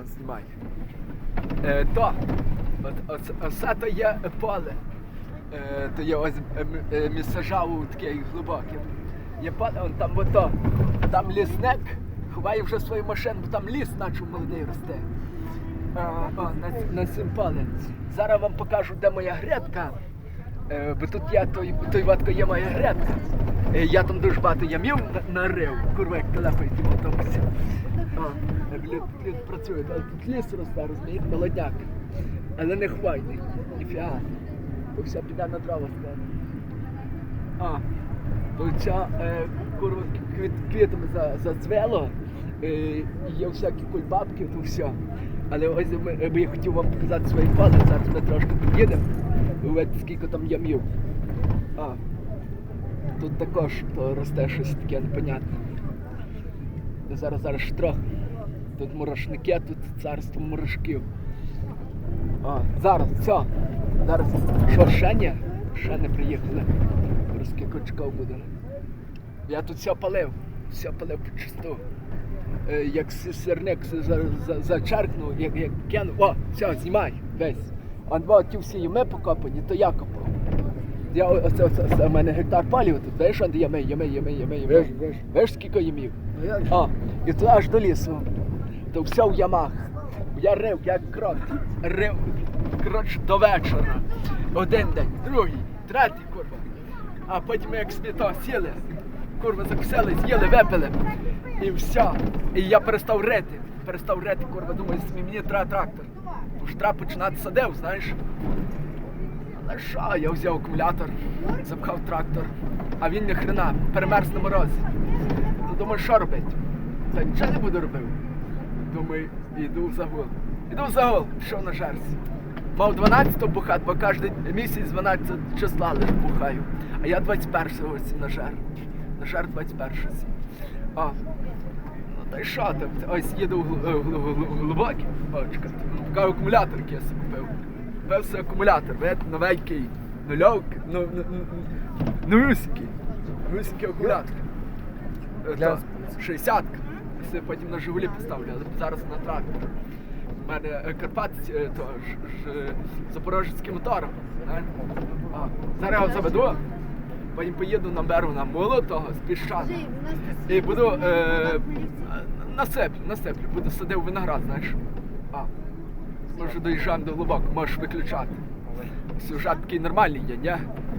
От знімай. Е, то, от, оце, оце то є поле. Е, то є ось е, е, таке глибоке. Є поле, он там ото, там лісник, ховає вже свою машину, бо там ліс наче молодий росте. А, о, на, на цим поле. Зараз вам покажу, де моя грядка. Е, бо тут я той, той ватко є моя грядка. Е, я там дуже багато ямів нарив, курва, як е, люди, люди працюють, але тут ліс росте, розумієте, молодняк. Але не хвойний. Ніфіга. То все піде на дрова складно. А, то ця е, курва квіт, квітами за, зацвело, е, є всякі кульбабки, то все. Але ось ми, е, я хотів вам показати свої поле, зараз ми трошки під'їдемо. Увидите, скільки там ямів. А, тут також росте щось таке непонятне. Зараз зараз штрох. Тут мурашники, тут царство мурашків. А, зараз, все. Зараз. Що, ще? Ще не приїхали. Скільки очков буде. Я тут все палив. Все палив по чисту. Е, як сирник за, за, за, зачеркнув, як, як кинув. О, все, знімай, весь. А два ті всі ями покопані, то я копав. Я, оце, оце, оце, у мене гектар палів тут, знаєш, де ями, ями, ями, ями, ями. Вижу, вижу. Виш, скільки ямів? Ну, як? А, і туди аж до лісу. То все в ямах. Я рив, як крот. Рив, коротше, до вечора. Один день, другий, третій, курва. А потім ми як світо сіли, курва закусили, з'їли, випили. І все. І я перестав рити. Перестав рити, курва, думаю, мені треба трактор. Бо ж треба починати садив, знаєш. Але що, я взяв акумулятор, запхав трактор, а він ні хрена, перемерз на морозі. Ну, думаю, що робити? Та нічого не буду робити. Думаю, йду в загул. Іду в загул, пішов на жерсть. Мав 12 бухати, бо кожен місяць 12 числа лише бухаю. А я 21-го на жар. На жар 21-го. А, ну та й що там? Ось їду в гл- в гл- глибокий. О, чекайте, акумулятор купив. Купив собі акумулятор, видите, новенький, нульовки, ну, ну, ну, ну, новюсінький. Новюсінький акумулятор. Е, Для- то, 60 Це потім на Жигулі поставлю, але зараз на трактор. У мене е, Карпатець е, то, ж, ж, запорожецький мотором. А, зараз я заведу, потім поїду наберу на муло того з піщаного. І буду е, насиплю, насиплю, буду садив виноград, знаєш. А, ми вже доїжджаємо до глибоко, можеш виключати. Сюжет такий нормальний є, ні?